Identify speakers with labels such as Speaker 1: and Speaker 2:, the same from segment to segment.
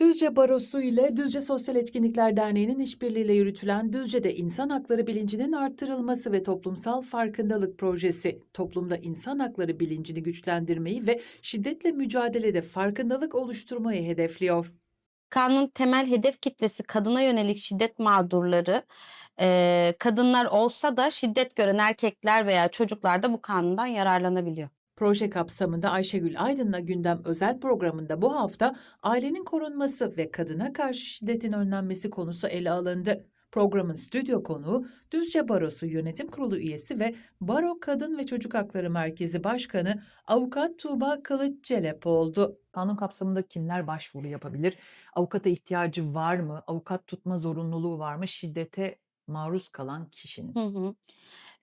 Speaker 1: Düzce Barosu ile Düzce Sosyal Etkinlikler Derneği'nin işbirliğiyle yürütülen Düzce'de insan hakları bilincinin arttırılması ve toplumsal farkındalık projesi, toplumda insan hakları bilincini güçlendirmeyi ve şiddetle mücadelede farkındalık oluşturmayı hedefliyor.
Speaker 2: Kanun temel hedef kitlesi kadına yönelik şiddet mağdurları, eee, kadınlar olsa da şiddet gören erkekler veya çocuklar da bu kanundan yararlanabiliyor.
Speaker 1: Proje kapsamında Ayşegül Aydın'la Gündem özel programında bu hafta ailenin korunması ve kadına karşı şiddetin önlenmesi konusu ele alındı. Programın stüdyo konuğu Düzce Barosu Yönetim Kurulu üyesi ve Baro Kadın ve Çocuk Hakları Merkezi Başkanı Avukat Tuğba Kılıç Celep oldu. Kanun kapsamında kimler başvuru yapabilir? Avukata ihtiyacı var mı? Avukat tutma zorunluluğu var mı? Şiddete maruz kalan kişinin.
Speaker 2: Hı hı.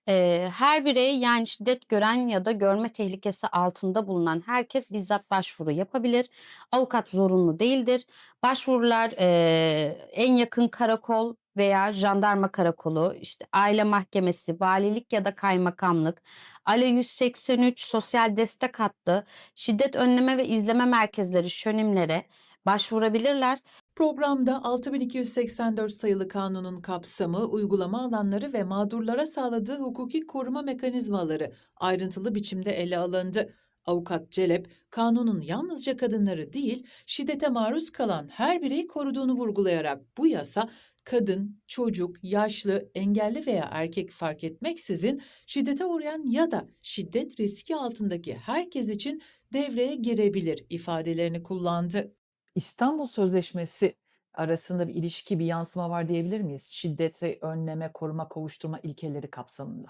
Speaker 2: Eee, her birey yani şiddet gören ya da görme tehlikesi altında bulunan herkes bizzat başvuru yapabilir. Avukat zorunlu değildir. Başvurular eee, en yakın karakol veya jandarma karakolu, işte aile mahkemesi, valilik ya da kaymakamlık, ALE 183 sosyal destek hattı, şiddet önleme ve izleme merkezleri şönimlere başvurabilirler.
Speaker 1: Programda 6284 sayılı kanunun kapsamı, uygulama alanları ve mağdurlara sağladığı hukuki koruma mekanizmaları ayrıntılı biçimde ele alındı. Avukat Celep, kanunun yalnızca kadınları değil, şiddete maruz kalan her bireyi koruduğunu vurgulayarak bu yasa kadın, çocuk, yaşlı, engelli veya erkek fark etmeksizin şiddete uğrayan ya da şiddet riski altındaki herkes için devreye girebilir ifadelerini kullandı. İstanbul Sözleşmesi arasında bir ilişki, bir yansıma var diyebilir miyiz? Şiddeti önleme, koruma, kovuşturma ilkeleri kapsamında.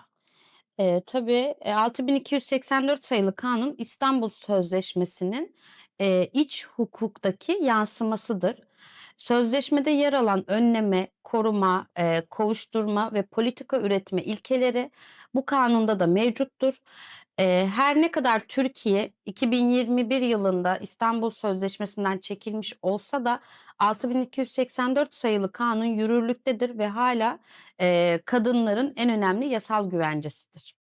Speaker 2: Eee, tabii, eee, 6284 sayılı kanun İstanbul Sözleşmesi'nin, eee, iç hukuktaki yansımasıdır. Sözleşmede yer alan önleme, koruma, eee, kovuşturma ve politika üretme ilkeleri bu kanunda da mevcuttur. Eee, her ne kadar Türkiye 2021 yılında İstanbul Sözleşmesi'nden çekilmiş olsa da 6284 sayılı kanun yürürlüktedir ve hala eee, kadınların en önemli yasal güvencesidir.